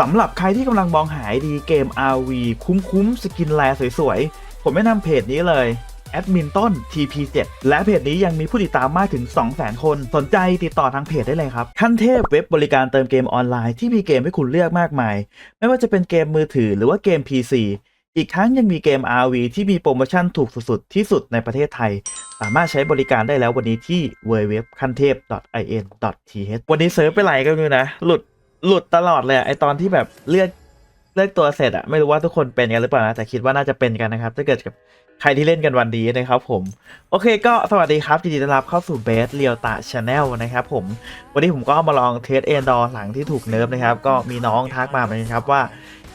สำหรับใครที่กำลังมองหาดีเกม RV คุ้มๆสกินแลสวยๆ ผมแนะนำเพจนี้เลยแอดมินต้น TP7 และเพจนี้ยังมีผู้ติดตามมากถึง 200,000 คน สนใจติดต่อทางเพจได้เลยครับ ขั้นเทพเว็บบริการเติมเกมออนไลน์ที่มีเกมให้คุณเลือกมากมาย ไม่ว่าจะเป็นเกมมือถือหรือว่าเกม PC อีกทั้งยังมีเกม RV ที่มีโปรโมชั่นถูกสุดๆ ที่สุดในประเทศไทย สามารถใช้บริการได้แล้ววันนี้ที่ www ขั้นเทพ in.th วันนี้เซิร์ฟไปไหลก็ไม่รู้นะ หลุด หลุดตลอดเลยอะไอตอนที่แบบเลือกเลือกตัวเสร็จอะไม่รู้ว่าทุกคนเป็นกันหรือเปล่านะแต่คิดว่าน่าจะเป็นกันนะครับ ถ้าเกิดกับใครที่เล่นกันวันดีนะครับผม โอเคก็สวัสดีครับยินดีต้อนรับเข้าสู่เบสเรียวตาชาแนลนะครับผม วันนี้ผมก็มาลองเทสเอนดอร์หลังที่ถูกเนิร์ฟนะครับ ก็มีน้องทักมาเหมือนกันครับว่า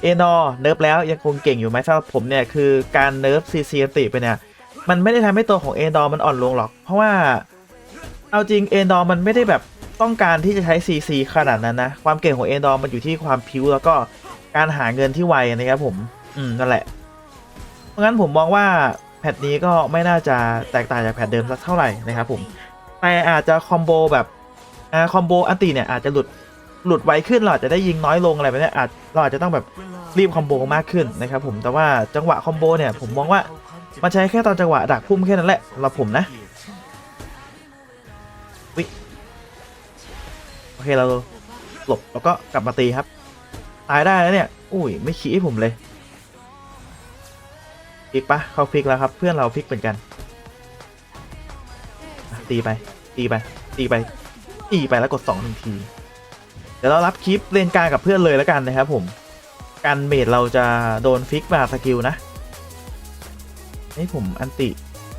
เอนดอร์เนิร์ฟแล้วยังคงเก่งอยู่ไหมสำหรับผมเนี่ยคือการเนิร์ฟซีซีติไปเนี่ยมันไม่ได้ทำให้ตัวของเอนดอร์มันอ่อนลงหรอก เพราะว่าเอาจริงเอนดอร์มันไม่ได้แบบ ต้องการที่จะใช้ CC ขนาดนั้นนะ ความเก่งของเอนดอร์มันอยู่ที่ความพิ้วแล้วก็การหาเงินที่ไวนะครับผม อืม นั่นแหละ เพราะงั้นผมมองว่าแพทนี้ก็ไม่น่าจะแตกต่างจากแพทเดิมสักเท่าไหร่นะครับผม แต่อาจจะคอมโบแบบอ่าคอมโบอันติเนี่ยอาจจะหลุดหลุดไวขึ้นเราอาจจะได้ยิงน้อยลงอะไรแบบเนี้ยอาจเราอาจจะต้องแบบรีบคอมโบมากขึ้นนะครับผมแต่ว่าจังหวะคอมโบเนี่ยผมมองว่ามันใช้แค่ตอนจังหวะดักพุ่มแค่นั้นแหละสำหรับผมนะ เคเราหลบแล้วก็กลับมาตีครับ ตายได้แล้วเนี่ย อุ้ยไม่ขี้ผมเลยฟิกปะเขาฟิกแล้วครับ เพื่อนเราฟิกเหมือนกันตีไป ตีไป ตีไป ตีไปแล้วกดสองหนึ่งที เดี๋ยวเรารับคลิปเลนกลางกับเพื่อนเลยแล้วกันนะครับผม การเมดเราจะโดนฟิกมาสกิลนะให้ผมอันติ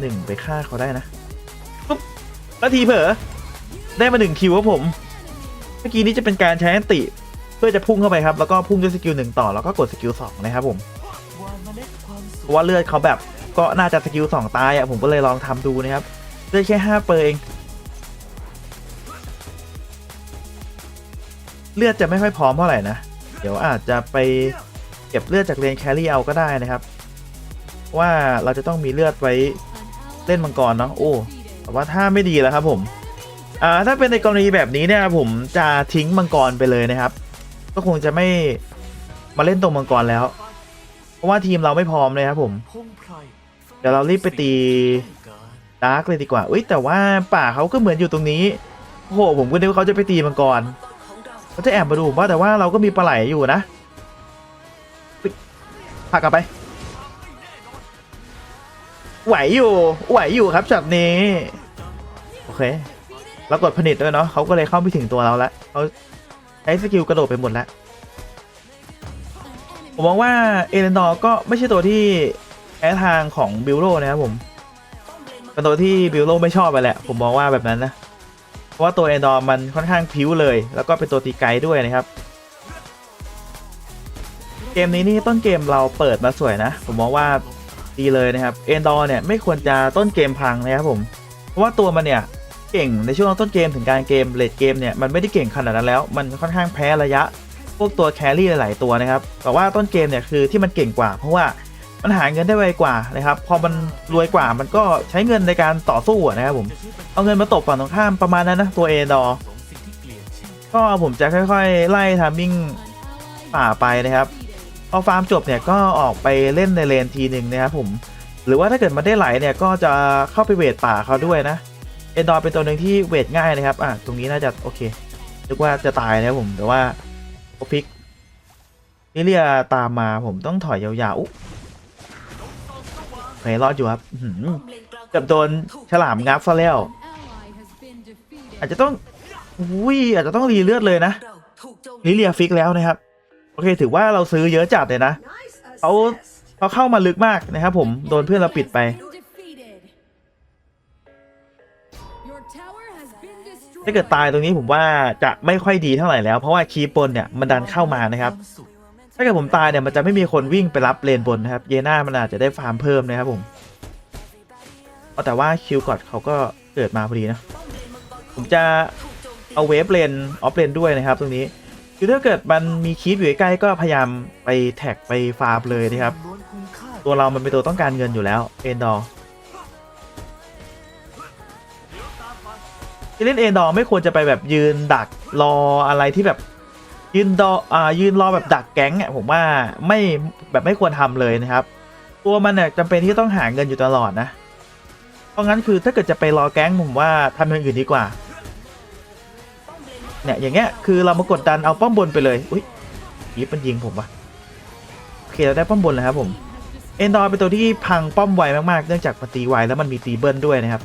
หนึ่งไปฆ่าเขาได้นะปุ๊บแล้วทีเผลอได้มาหนึ่งคิวครับผม มื่อกี้นี้จะเป็นการใช้อันติเพื่อจะพุ่งเข้าไปครับ แล้วก็พุ่งด้วยสกิลหนึ่งต่อแล้วก็กดสกิลสองนะครับผมเพราะว่าเลือดเขาแบบก็น่าจะสกิลสองตายอะผมก็เลยลองทำดูนะครับเลือดแค่ห้าเปอร์เองเลือดจะไม่ค่อยพร้อมเท่าไหร่นะ เดี๋ยวอาจจะไปเก็บเลือดจากเลนแครี่เอาก็ได้นะครับ ว่าเราจะต้องมีเลือดไว้เล่นมังกรเนาะโอ้แต่ว่าถ้าไม่ดีแล้วครับผม อ่าถ้าเป็นในกรณีแบบนี้เนี่ยผมจะทิ้งมังกรไปเลยนะครับ ก็คงจะไม่มาเล่นตรงมังกรแล้ว เพราะว่าทีมเราไม่พร้อมเลยครับผม เดี๋ยวเรารีบไปตีดาร์กเลยดีกว่าอุ้ยแต่ว่าป่าเขาก็เหมือนอยู่ตรงนี้โอ้โหผมก็นึกว่าเขาจะไปตีมังกรเขาจะแอบมาดูว่าแต่ว่าเราก็มีปลาไหลอยู่นะอุ๊ยผลักกลับไปไหวอยู่ไหวอยู่ครับช็อตนี้ โอเค แล้วกดผนิตด้วยเนาะเขาก็เลยเข้าไม่ถึงตัวเราล้วเขาใช้สกิลกระโดดไปหมดแล้ว ผมมองว่าเอเลนดอร์ก็ไม่ใช่ตัวที่แพ้ทางของบิลโลนะครับผมเป็นตัวที่บิลโลไม่ชอบไปแหละ ผมมองว่าแบบนั้นนะ เพราะว่าตัวเอเลนดอร์มันค่อนข้างพิ้วเลย แล้วก็เป็นตัวตีไกลด้วยนะครับ เกมนี้นี่ต้นเกมเราเปิดมาสวยนะ ผมมองว่าดีเลยนะครับเอนดอร์เนี่ยไม่ควรจะต้นเกมพังนะครับผม เพราะว่าตัวมันเนี่ย เก่งในช่วงต้นเกมถึงการเกมเลดเกมเนี่ยมันไม่ได้เก่งขนาดนั้นแล้ว มันค่อนข้างแพ้ระยะ พวกตัวแครี่หลาย ๆ ตัวนะครับแต่ว่าต้นเกมเนี่ยคือที่มันเก่งกว่า เพราะว่ามันหาเงินได้ไวกว่านะครับพอมันรวยกว่ามันก็ใช้เงินในการต่อสู้นะครับผมเอาเงินมาตบฝั่งตรงข้ามประมาณนั้นนะตัวเอดอก็ผมจะค่อย ๆ ไล่ทามมิ่งป่าไปนะครับพอฟาร์มจบเนี่ยก็ออกไปเล่นในเลนทีหนึ่งนะครับผมหรือว่าถ้าเกิดมันได้ไหลเนี่ยก็จะเข้าไปเวทป่าเขาด้วยนะ เอนดอร์เป็นตัวหนึ่งที่เวทง่ายนะครับ อะ ตรงนี้น่าจะโอเคนึกว่าจะตายนะครับผมแต่ว่าโอพิกนี่เรียตามมาผมต้องถอยยาวๆอุ๊ไม่รอดอยู่ครับเกือบโดนฉลามงับซะแล้ว อาจจะต้องอุ้ยอาจจะต้องรีเลือดเลยนะลิเลียฟิกแล้วนะครับ โอเค ถือว่าเราซื้อเยอะจัดเลยนะเขาเขาเข้ามาลึกมากนะครับผม โดนเพื่อนเราปิดไป ถ้าเกิดตายตรงนี้ผมว่าจะไม่ค่อยดีเท่าไหร่แล้ว เพราะว่าคีย์ปนเนี่ยมันดันเข้ามานะครับ ถ้าเกิดผมตายเนี่ยมันจะไม่มีคนวิ่งไปรับเลนบนนะครับ เยน่ามันอาจจะได้ฟาร์มเพิ่มนะครับผมเอาแต่ว่าคิวกอดเขาก็เกิดมาพอดีนะ ผมจะเอาเวฟเลนออฟเลนด้วยนะครับ ตรงนี้คือถ้าเกิดมันมีคีปอยู่ใกล้ก็พยายามไปแท็กไปฟาร์มเลยนะครับ ตัวเรามันเป็นตัวต้องการเงินอยู่แล้วเอนดอร์ เล่นเอนดอไม่ควรจะไปแบบยืนดักรออะไรที่แบบยืนดออ่ายืนรอแบบดักแก๊งอะผมว่าไม่แบบไม่ควรทำเลยนะครับ ตัวมันเนี่ยจำเป็นที่ต้องหาเงินอยู่ตลอดนะ เพราะงั้นคือถ้าเกิดจะไปรอแก๊งผมว่าทำอย่างอื่นดีกว่า เนี่ยอย่างเงี้ยคือเรามากดดันเอาป้อมบนไปเลย อุ้ยยิบมันยิงผมวะโอเคเราได้ป้อมบนแล้วครับผมเอนดอร์เป็นตัวที่พังป้อมไวมากๆเนื่องจากมันตีไวแล้วมันมีตีเบิลด้วยนะครับ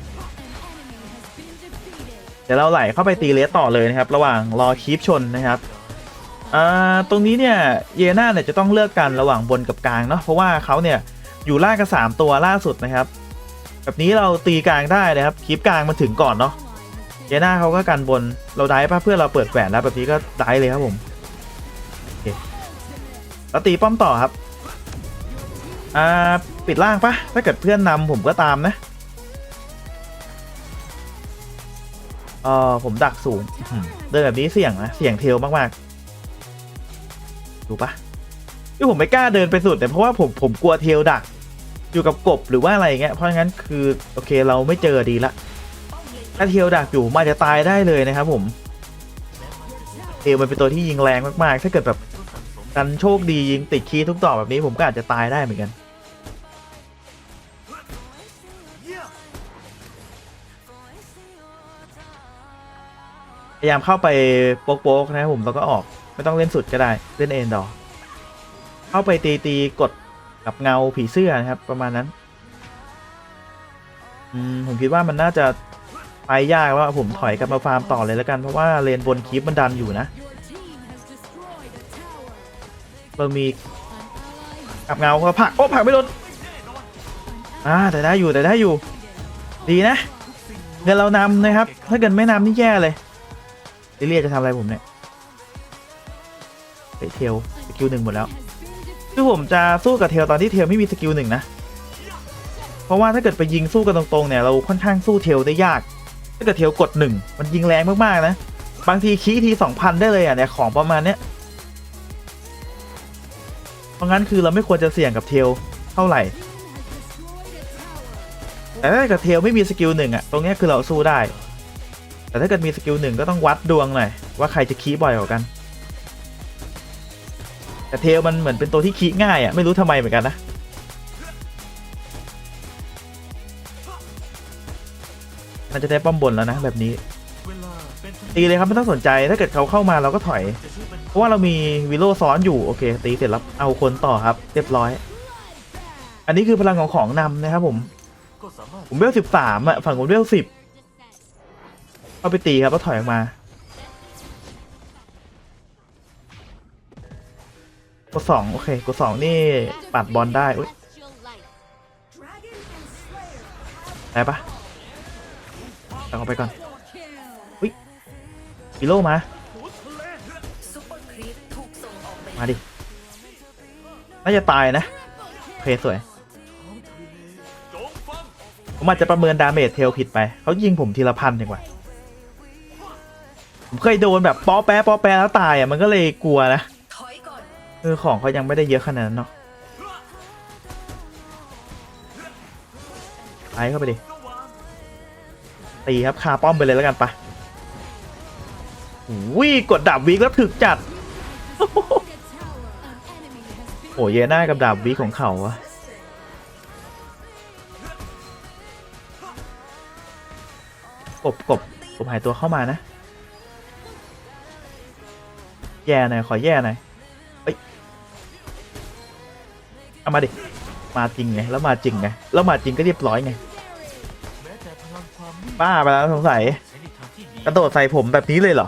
ดี๋ยวเราไหลเข้าไปตีเลสต่อเลยนะครับ ระหว่างรอคีปชนนะครับตรงนี้เนี่ยเยน่าเนี่ยจะต้องเลือกกันระหว่างบนกับกลางเนาะเพราะว่าเขาเนี่ยอยู่ล่างกันสามตัวล่าสุดนะครับ แบบนี้เราตีกลางได้นะครับคีปกลางมันถึงก่อนเนาะเยน่าเขาก็กันบนเราได้ปะเพื่อเราเปิดแหวนแล้วแบบนี้ก็ได้เลยครับผมเคแล้วตีป้อมต่อครับ อ่า ปิดล่างปะถ้าเกิดเพื่อนนำผมก็ตามนะ เออผมดักสูงอื้อหือเดินแบบนี้เสี่ยงนะเสี่ยงเทลมากๆดูปะที่ผมไม่กล้าเดินไปสุดเนี่เพราะว่าผมผมกลัวเทลดัก อยู่กับกบหรือว่าอะไรอย่างเงี้ยเพราะงั้นคือโอเคเราไม่เจอดีละถ้าเทลดักอยู่มันอาจจะตายได้เลยนะครับผมเทลมันเป็นตัวที่ยิงแรงมากๆ ถ้าเกิดแบบกันโชคดียิงติดคีย์ทุกดอแบบนี้ผมก็อาจจะตายได้เหมือนกัน พยายามเข้าไปโป๊กๆนะครับผมแล้วก็ออกไม่ต้องเล่นสุดก็ได้เล่นเอ็นดอเข้าไปตีตีกดกับเงาผีเสื้อนะครับ ประมาณนั้นอืมผมคิดว่ามันน่าจะไปยากว่าผมถอยกลับมาฟาร์มต่อเลยแล้วกันเพราะว่าเลนบนคลิปมันดันอยู่นะเรามีกับเงาก็ผักโอ้ผักไม่โดนอ่าแต่ได้อยู่แต่ได้อยู่ ดีนะเงินเรานำนะครับ ถ้าเกิดไม่นำนี่แย่เลย ลิเลียจะทำอะไรผมเนี่ยไปเทลสกิลหนึ่งหมดแล้วคือผมจะสู้กับเทลตอนที่เทลไม่มีสกิลหนึ่งนะเพราะว่าถ้าเกิดไปยิงสู้กันตรงๆเนี่ยเราค่อนข้างสู้เทลได้ยาก ถ้าเกิดเทลกดหนึ่งมันยิงแรงมากๆนะ บางทีคีทีสองพันได้เลยอะเนี่ยของประมาณเนี้ยเพราะงั้นคือเราไม่ควรจะเสี่ยงกับเทลเท่าไหร่ แต่ถ้าเกิดเทลไม่มีสกิลหนึ่งอะตรงเนี้ยคือเราสู้ได้ แต่ถ้าเกิดมีสกิลหนึ่งก็ต้องวัดดวงหน่อยว่าใครจะคีบ่อยกว่ากัน แต่เทลมันเหมือนเป็นตัวที่คีง่ายอะไม่รู้ทำไมเหมือนกันนะมันจะได้ป้อมบนแล้วนะแบบนี้ตีเลยครับไม่ต้องสนใจถ้าเกิดเขาเข้ามาเราก็ถอย เพราะว่าเรามีวิโลซ้อนอยู่ โอเค ตีเสร็จแล้วเอาคนต่อครับ เรียบร้อย อันนี้คือพลังของของนำนะครับผมผมเวลสิบสามอะฝั่งผมเวลสิบ เข้าไปตีครับแล้วถอยออกมากดสองโอเคกดสองนี่ปัดบอลได้อุ๊ยได้ปะตังออกไปก่อนวิโลมา มาดิ น่าจะตายนะเคสวย ผมอาจจะประเมินดาเมจเทลผิดไป เขายิงผมทีละพันดีกว่า ผมเคยโดนแบบป๊อแปะป๊อแปะแล้วตายอะมันก็เลยกลัวนะเออของเขายังไม่ได้เยอะขนาดนั้นเนาะไปเข้าไปดิตีครับคาป้อมไปเลยแล้วกันปะวิกดดับวิกแล้วถึกจัดโอ้เยน่ากับดาบวิของเขาอะกบกบกบหายตัวเข้ามานะ แย่หน่อยขอแย่หน่อยเอ้ยเอามาดิมาจริงไงแล้วมาจริงไงแล้วมาจริงก็เรียบร้อยไงบ้าไปแล้วสงสัยกระโดดใส่ผมแบบนี้เลยเหรอ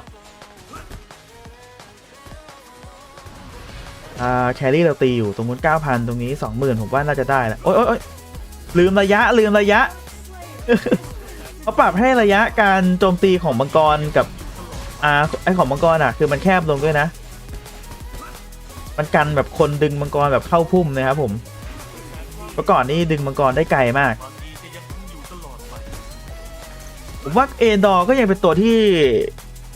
อ่าแครี่เราตีอยู่ตรงนู้น9,000 ตรงนี้ 20,000 ผมว่าน่าจะได้แล้วโอ๊ยโอ๊ยโอ๊ยลืมระยะลืมระยะเขาปรับให้ระยะการโจมตีของมังกรกับ อ่าไอของมังกรอะ คือมันแคบลงด้วยนะ มันกันแบบคนดึงมังกรแบบเข้าพุ่มนะครับผมเมื่อก่อนนี่ดึงมังกรได้ไกลมาก ผมว่าเอดอก็ยังเป็นตัวที่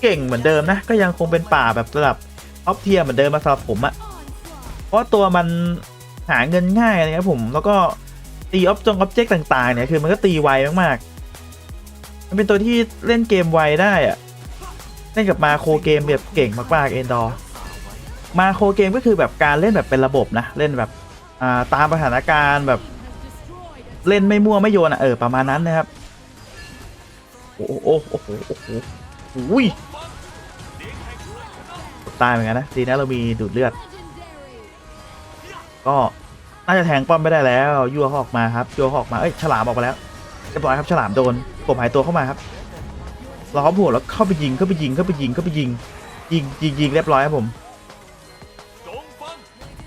เก่งเหมือนเดิมนะ ก็ยังคงเป็นป่าแบบระดับออฟเทียเหมือนเดิมมาสำหรับผมอะเพราะตัวมันหาเงินง่ายนะครับผม แล้วก็ตีออฟจงออบเจกต์ต่าง ๆ เนี่ย คือมันก็ตีไวมากๆ มันเป็นตัวที่เล่นเกมไวได้อะ เล่นกับมาโครเกมแบบเก่งมากๆเอนดอร์มาโครเกมก็คือแบบการเล่นแบบเป็นระบบนะเล่นแบบอ่าตามสถานการณ์แบบเล่นไม่มั่วไม่โยนอะเออประมาณนั้นนะครับโอ้โหโอ้โหโอ้โหโอ้โหอุ้ยตายเหมือนกันนะดีนะเรามีดูดเลือด ก็น่าจะแทงป้อมไม่ได้แล้วยั่วเขาออกมาครับยั่วเขาออกมาเอ้ยฉลามออกมาแล้วเรียบร้อยครับฉลามโดนกบหายตัวเข้ามาครับ ล้อมหัวแล้วเข้าไปยิงเข้าไปยิงเข้าไปยิงเข้าไปยิงยิงยิงยิงเรียบร้อยครับผม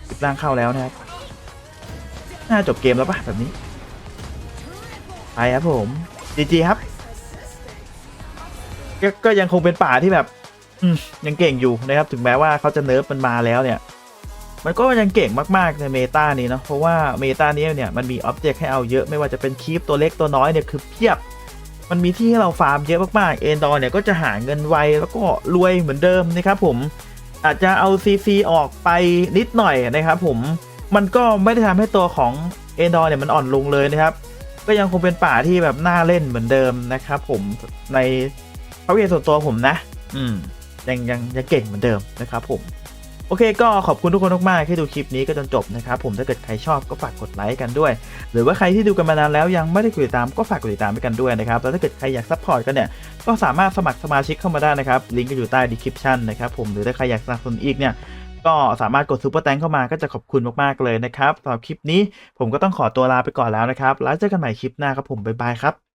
ติดร่างเข้าแล้วนะครับน่าจบเกมแล้วปะแบบนี้ไปครับผมจีจีครับกก็ยังคงเป็นป่าที่แบบอืยังเก่งอยู่นะครับ ถึงแม้ว่าเขาจะเนิร์ฟมันมาแล้วเนี่ย มันก็ยังเก่งมากๆในเมตานี้เนาะเพราะว่าเมตานี้เนี่ยมันมีอ็อบเจกต์ให้เอาเยอะไม่ว่าจะเป็นคีปตัวเล็กตัวน้อยเนี่ยคือเพียบ มันมีที่ให้เราฟาร์มเยอะมากๆ เอนดอร์เนี่ยก็จะหาเงินไวแล้วก็รวยเหมือนเดิมนะครับผมอาจจะเอาซีซีออกไปนิดหน่อยนะครับผมมันก็ไม่ได้ทำให้ตัวของเอนดอร์เนี่ยมันอ่อนลงเลยนะครับ ก็ยังคงเป็นป่าที่แบบน่าเล่นเหมือนเดิมนะครับผมในพระเวทส่วนตัวผมนะ อืมยังยังยังเก่งเหมือนเดิมนะครับผม โอเคก็ขอบคุณทุกคนมากๆที่ดูคลิปนี้ก็จนจบนะครับผมถ้าเกิดใครชอบก็ฝากกดไลค์กันด้วย หรือว่าใครที่ดูกันมานานแล้วยังไม่ได้กดติดตามก็ฝากกดติดตามไปกันด้วยนะครับแล้วถ้าเกิดใครอยากซัพพอร์ตกันเนี่ยก็สามารถสมัครสมาชิกเข้ามาได้นะครับลิงก์ก็อยู่ใต้ดีคริปชันนะครับผมหรือถ้าใครอยากสนับสนุนอีกเนี่ยก็สามารถกดซูเปอร์แตงเข้ามาก็จะขอบคุณมากๆเลยนะครับสำหรับคลิปนี้ผมก็ต้องขอตัวลาไปก่อนแล้วนะครับแล้วเจอกันใหม่คลิปหน้าครับผมบ๊ายบายครับ